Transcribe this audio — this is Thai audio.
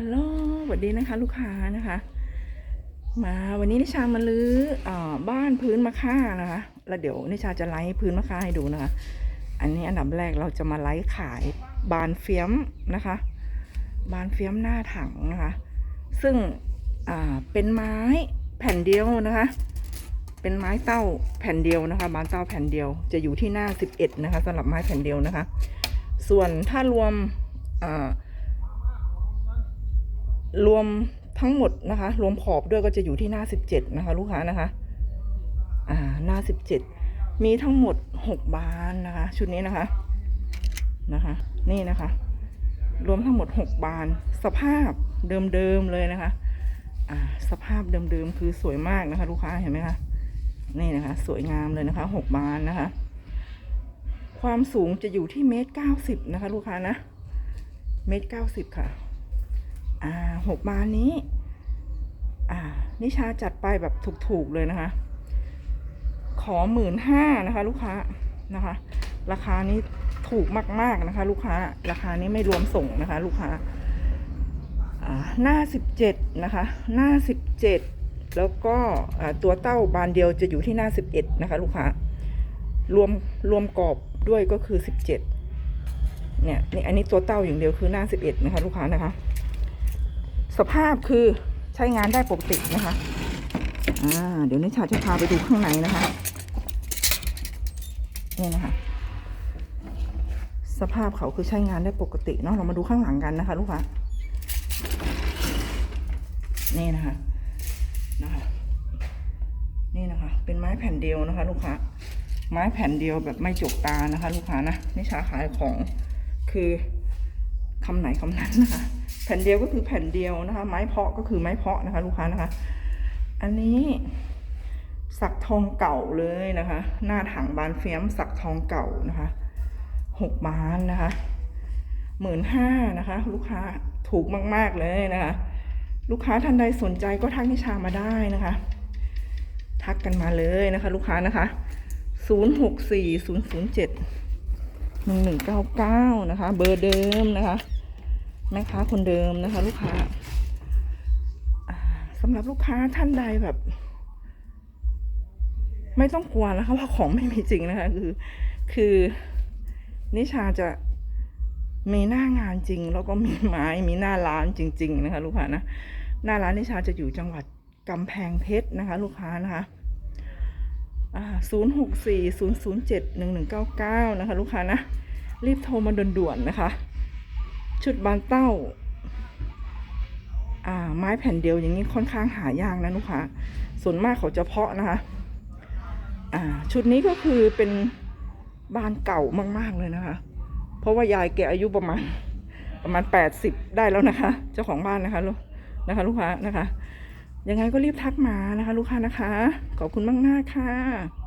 ฮัลโหลสวัสดีนะคะ ลูกค้านะคะ มาวันนี้นิชามาลื้ออบ้านพื้นมะค่านะคะ แล้วเดี๋ยวนิชาจะไลฟ์พื้นมะค่าให้ดูนะคะ อันนี้อันดับแรกเราจะมาไลฟ์ขายบานเฟียมนะคะ บานเฟียมหน้าถังนะคะ ซึ่งเป็นไม้แผ่นเดียวนะคะ เป็นไม้เต้าแผ่นเดียวนะคะ บานเต้าแผ่นเดียว จะอยู่ที่หน้า 11 นะคะสำหรับไม้แผ่นเดียวนะคะ ส่วนถ้ารวมอ่า รวมทั้งหมดนะคะ รวมขอบด้วยก็จะอยู่ที่หน้า 17 นะคะ ลูกค้านะคะ อ่าหน้า 17 มีทั้งหมด 6 บานนะคะ ชุดนี้นะคะนะคะ นี่นะคะ รวมทั้งหมด 6 บาน สภาพเดิมๆเลยนะคะ อ่า สภาพเดิมๆคือสวยมากนะคะ ลูกค้าเห็นไหมคะนี่นะคะ สวยงามเลยนะคะ 6 บานนะคะ ความสูงจะอยู่ที่เมตรเก้าสิบนะคะ ลูกค้านะเมตรเก้าสิบค่ะ อ่าหกบานนี้ อ่า นิชาจัดไปแบบถูกๆเลยนะคะ ขอหมื่นห้านะคะ ลูกค้านะคะ ราคานี้ถูกมากๆนะคะ ลูกค้า ราคานี้ไม่รวมส่งนะคะ ลูกค้าหน้าสิบเจ็ดนะคะ หน้าสิบเจ็ดแล้วก็ตัวเต้าบานเดียวจะอยู่ที่หน้าสิบเอ็ดนะคะ ลูกค้ารวมรวมกรอบด้วยก็คือสิบเจ็ดเนี่ยนี่อันนี้ตัวเต้าอย่างเดียวคือหน้าสิบเอ็ดนะคะ ลูกค้านะคะ สภาพคือใช้งานได้ปกตินะคะ อ่า เดี๋ยวนิชาจะพาไปดูข้างในนะคะ นี่นะคะ สภาพเขาคือใช้งานได้ปกติเนาะ เรามาดูข้างหลังกันนะคะ ลูกค้า นี่นะคะ นะคะ นี่นะคะ เป็นไม้แผ่นเดียวนะคะ ลูกค้า ไม้แผ่นเดียวแบบไม่จกตานะคะ ลูกค้านะนิชาขายของคือ คำไหนคำนั้นนะคะ แผ่นเดียวก็คือแผ่นเดียวนะคะ ไม้เพาะก็คือไม้เพาะนะคะ ลูกค้านะคะ อันนี้สักทองเก่าเลยนะคะ หน้าถังบานเฟียมสักทองเก่านะคะหกบานนะคะหมื่นห้านะคะ ลูกค้าถูกมาก ๆเลยนะคะ ลูกค้าท่านใดสนใจก็ทักนิชามาได้นะคะ ทักกันมาเลยนะคะ ลูกค้านะคะศูนย์หกสี่ศูนย์ศูนย์เจ็ด หนึ่งหนึ่งเก้าเก้านะคะ เบอร์เดิมนะคะแม่ค้าคนเดิมนะคะ ลูกค้าสำหรับลูกค้าท่านใดแบบ ไม่ต้องกลัวนะคะว่าของไม่มีจริงนะคะ คือ คือนิชาจะมีหน้างานจริง แล้วก็มีไม้มีหน้าร้านจริง ๆ นะคะ ลูกค้านะหน้าร้านนิชาจะอยู่จังหวัดกำแพงเพชรนะคะ ลูกค้านะคะ ศูนย์หกสี่ศูนย์ศูนย์เจ็ดหนึ่งหนึ่งเก้าเก้านะคะลูกค้านะ รีบโทรมาด่วนๆนะคะ ชุดบานเต้าอ่าไม้แผ่นเดียวอย่างนี้ค่อนข้างหายากนะลูกค้า ส่วนมากเขาจะเพาะนะคะอ่าชุดนี้ก็คือเป็นบานเก่ามากๆเลยนะคะ เพราะว่ายายแกอายุประมาณประมาณแปดสิบได้แล้วนะคะ เจ้าของบ้านนะคะลูกนะคะ ลูกค้านะคะ ยังไงก็รีบทักมานะคะ ลูกค้านะคะ ขอบคุณมาก ๆ ค่ะ